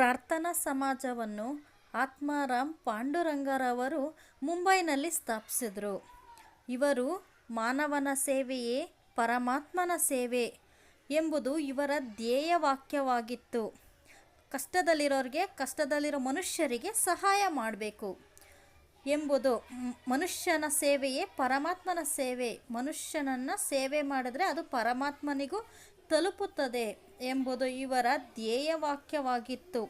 ಪ್ರಾರ್ಥನಾ ಸಮಾಜವನ್ನು ಆತ್ಮಾರಾಮ್ ಪಾಂಡುರಂಗರವರು ಮುಂಬೈನಲ್ಲಿ ಸ್ಥಾಪಿಸಿದರು. ಇವರು ಮಾನವನ ಸೇವೆಯೇ ಪರಮಾತ್ಮನ ಸೇವೆ ಎಂಬುದು ಇವರ ಧ್ಯೇಯ ವಾಕ್ಯವಾಗಿತ್ತು. ಕಷ್ಟದಲ್ಲಿರೋರಿಗೆ ಕಷ್ಟದಲ್ಲಿರೋ ಮನುಷ್ಯರಿಗೆ ಸಹಾಯ ಮಾಡಬೇಕು ಎಂಬುದು ಮನುಷ್ಯನ ಸೇವೆಯೇ ಪರಮಾತ್ಮನ ಸೇವೆ. ಮನುಷ್ಯನನ್ನು ಸೇವೆ ಮಾಡಿದ್ರೆ ಅದು ಪರಮಾತ್ಮನಿಗೂ ತಲುಪುತ್ತದೆ ಎಂಬುದು ಇವರ ಧ್ಯೇಯವಾಕ್ಯವಾಗಿತ್ತು.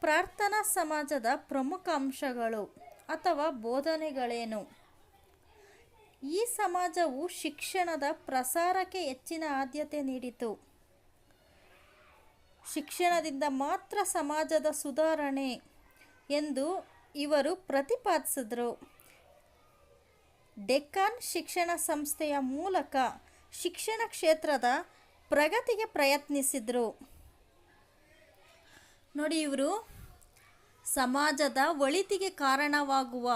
ಪ್ರಾರ್ಥನಾ ಸಮಾಜದ ಪ್ರಮುಖ ಅಂಶಗಳು ಅಥವಾ ಬೋಧನೆಗಳೇನು? ಈ ಸಮಾಜವು ಶಿಕ್ಷಣದ ಪ್ರಸಾರಕ್ಕೆ ಹೆಚ್ಚಿನ ಆದ್ಯತೆ ನೀಡಿತು. ಶಿಕ್ಷಣದಿಂದ ಮಾತ್ರ ಸಮಾಜದ ಸುಧಾರಣೆ ಎಂದು ಇವರು ಪ್ರತಿಪಾದಿಸಿದರು. ಡೆಕ್ಕನ್ ಶಿಕ್ಷಣ ಸಂಸ್ಥೆಯ ಮೂಲಕ ಶಿಕ್ಷಣ ಕ್ಷೇತ್ರದ ಪ್ರಗತಿಗೆ ಪ್ರಯತ್ನಿಸಿದರು. ನೋಡಿ ಇವರು, ಸಮಾಜದ ಒಳಿತಿಗೆ ಕಾರಣವಾಗುವ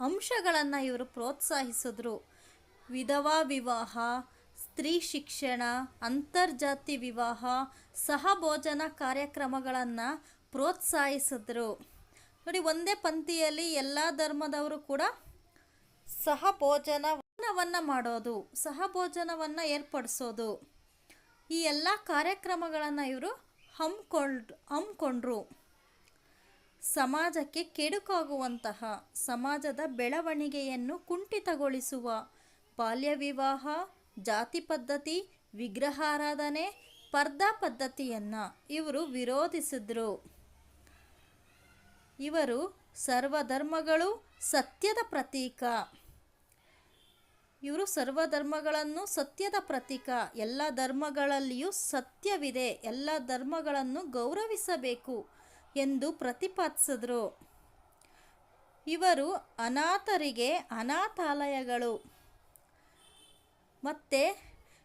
ಅಂಶಗಳನ್ನು ಇವರು ಪ್ರೋತ್ಸಾಹಿಸಿದ್ರು. ವಿಧವಾ ವಿವಾಹ, ಸ್ತ್ರೀ ಶಿಕ್ಷಣ, ಅಂತರ್ಜಾತಿ ವಿವಾಹ, ಸಹಭೋಜನ ಕಾರ್ಯಕ್ರಮಗಳನ್ನು ಪ್ರೋತ್ಸಾಹಿಸಿದ್ರು. ನೋಡಿ ಒಂದೇ ಪಂಕ್ತಿಯಲ್ಲಿ ಎಲ್ಲ ಧರ್ಮದವರು ಕೂಡ ಸಹಭೋಜನವನ್ನು ಮಾಡೋದು, ಸಹಭೋಜನವನ್ನು ಏರ್ಪಡಿಸೋದು. ಈ ಎಲ್ಲ ಕಾರ್ಯಕ್ರಮಗಳನ್ನು ಇವರು ಹಮ್ಮಿಕೊಂಡು ಹಮ್ಮಿಕೊಂಡ್ರು ಸಮಾಜಕ್ಕೆ ಕೆಡುಕಾಗುವಂತಹ ಸಮಾಜದ ಬೆಳವಣಿಗೆಯನ್ನು ಕುಂಠಿತಗೊಳಿಸುವ ಬಾಲ್ಯ ವಿವಾಹ, ಜಾತಿ ಪದ್ಧತಿ, ವಿಗ್ರಹಾರಾಧನೆ ಸ್ಪರ್ಧಾ ಪದ್ಧತಿಯನ್ನು ಇವರು ವಿರೋಧಿಸಿದ್ರು. ಇವರು ಸರ್ವಧರ್ಮಗಳು ಸತ್ಯದ ಪ್ರತೀಕ. ಇವರು ಸರ್ವಧರ್ಮಗಳನ್ನು ಸತ್ಯದ ಪ್ರತೀಕ. ಎಲ್ಲ ಧರ್ಮಗಳಲ್ಲಿಯೂ ಸತ್ಯವಿದೆ. ಎಲ್ಲ ಧರ್ಮಗಳನ್ನು ಗೌರವಿಸಬೇಕು ಎಂದು ಪ್ರತಿಪಾದಿಸಿದ್ರು. ಇವರು ಅನಾಥರಿಗೆ ಅನಾಥಾಲಯಗಳು. ಮತ್ತು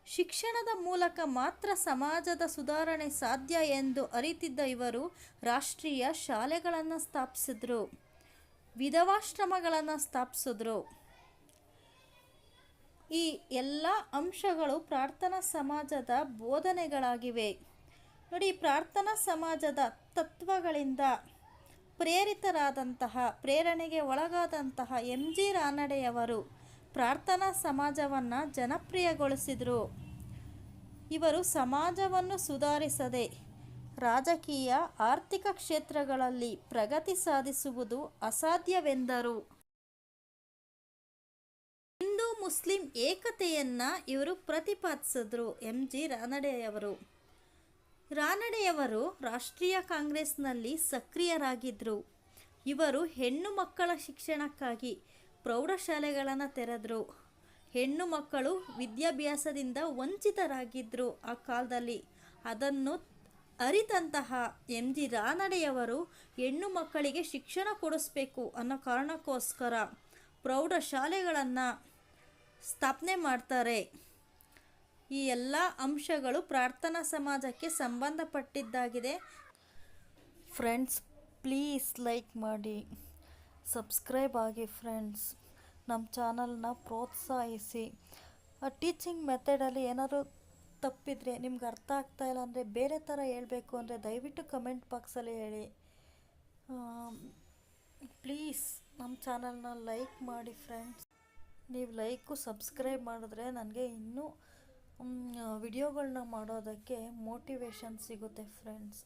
ಶಿಕ್ಷಣದ ಮೂಲಕ ಮಾತ್ರ ಸಮಾಜದ ಸುಧಾರಣೆ ಸಾಧ್ಯ ಎಂದು ಅರಿತಿದ್ದ ಇವರು ರಾಷ್ಟ್ರೀಯ ಶಾಲೆಗಳನ್ನು ಸ್ಥಾಪಿಸಿದ್ರು. ವಿಧವಾಶ್ರಮಗಳನ್ನು ಸ್ಥಾಪಿಸಿದ್ರು. ಈ ಎಲ್ಲ ಅಂಶಗಳು ಪ್ರಾರ್ಥನಾ ಸಮಾಜದ ಬೋಧನೆಗಳಾಗಿವೆ. ನೋಡಿ, ಪ್ರಾರ್ಥನಾ ಸಮಾಜದ ತತ್ವಗಳಿಂದ ಪ್ರೇರಿತರಾದಂತಹ, ಪ್ರೇರಣೆಗೆ ಒಳಗಾದಂತಹ ಎಂ. ಜಿ. ರಾನಡೆಯವರು ಪ್ರಾರ್ಥನಾ ಸಮಾಜವನ್ನು ಜನಪ್ರಿಯಗೊಳಿಸಿದರು. ಇವರು ಸಮಾಜವನ್ನು ಸುಧಾರಿಸದೆ ರಾಜಕೀಯ, ಆರ್ಥಿಕ ಕ್ಷೇತ್ರಗಳಲ್ಲಿ ಪ್ರಗತಿ ಸಾಧಿಸುವುದು ಅಸಾಧ್ಯವೆಂದರು. ಮುಸ್ಲಿಂ ಏಕತೆಯನ್ನು ಇವರು ಪ್ರತಿಪಾದಿಸಿದ್ರು ಎಂ ಜಿ ರಾನಡೆಯವರು. ರಾನಡೆಯವರು ರಾಷ್ಟ್ರೀಯ ಕಾಂಗ್ರೆಸ್ನಲ್ಲಿ ಸಕ್ರಿಯರಾಗಿದ್ದರು ಇವರು ಹೆಣ್ಣು ಮಕ್ಕಳ ಶಿಕ್ಷಣಕ್ಕಾಗಿ ಪ್ರೌಢಶಾಲೆಗಳನ್ನು ತೆರೆದರು. ಹೆಣ್ಣು ಮಕ್ಕಳು ವಿದ್ಯಾಭ್ಯಾಸದಿಂದ ವಂಚಿತರಾಗಿದ್ದರು ಆ ಕಾಲದಲ್ಲಿ. ಅದನ್ನು ಅರಿತಂತಹ ಎಂ ಜಿ ರಾನಡೆಯವರು ಹೆಣ್ಣು ಮಕ್ಕಳಿಗೆ ಶಿಕ್ಷಣ ಕೊಡಿಸ್ಬೇಕು ಅನ್ನೋ ಕಾರಣಕ್ಕೋಸ್ಕರ ಪ್ರೌಢಶಾಲೆಗಳನ್ನು ಸ್ಥಾಪನೆ ಮಾಡ್ತಾರೆ. ಈ ಎಲ್ಲ ಅಂಶಗಳು ಪ್ರಾರ್ಥನಾ ಸಮಾಜಕ್ಕೆ ಸಂಬಂಧಪಟ್ಟಿದ್ದಾಗಿದೆ. ಫ್ರೆಂಡ್ಸ್, ಪ್ಲೀಸ್ ಲೈಕ್ ಮಾಡಿ. ಸಬ್ಸ್ಕ್ರೈಬ್ ಆಗಿ ಫ್ರೆಂಡ್ಸ್. ನಮ್ಮ ಚಾನಲ್ನ ಪ್ರೋತ್ಸಾಹಿಸಿ. ಟೀಚಿಂಗ್ ಮೆಥಡಲ್ಲಿ ಏನಾದರೂ ತಪ್ಪಿದರೆ ನಿಮ್ಗೆ ಅರ್ಥ ಆಗ್ತಾ ಇಲ್ಲ ಅಂದರೆ ಬೇರೆ ಥರ ಹೇಳಬೇಕು ಅಂದರೆ ದಯವಿಟ್ಟು ಕಮೆಂಟ್ ಬಾಕ್ಸಲ್ಲಿ ಹೇಳಿ. ಪ್ಲೀಸ್ ನಮ್ಮ ಚಾನಲ್ನ ಲೈಕ್ ಮಾಡಿ ಫ್ರೆಂಡ್ಸ್. ನೀವು ಲೈಕು ಸಬ್ಸ್ಕ್ರೈಬ್ ಮಾಡಿದ್ರೆ ನನಗೆ ಇನ್ನೂ ವಿಡಿಯೋಗಳನ್ನ ಮಾಡೋದಕ್ಕೆ ಮೋಟಿವೇಶನ್ ಸಿಗುತ್ತೆ ಫ್ರೆಂಡ್ಸ್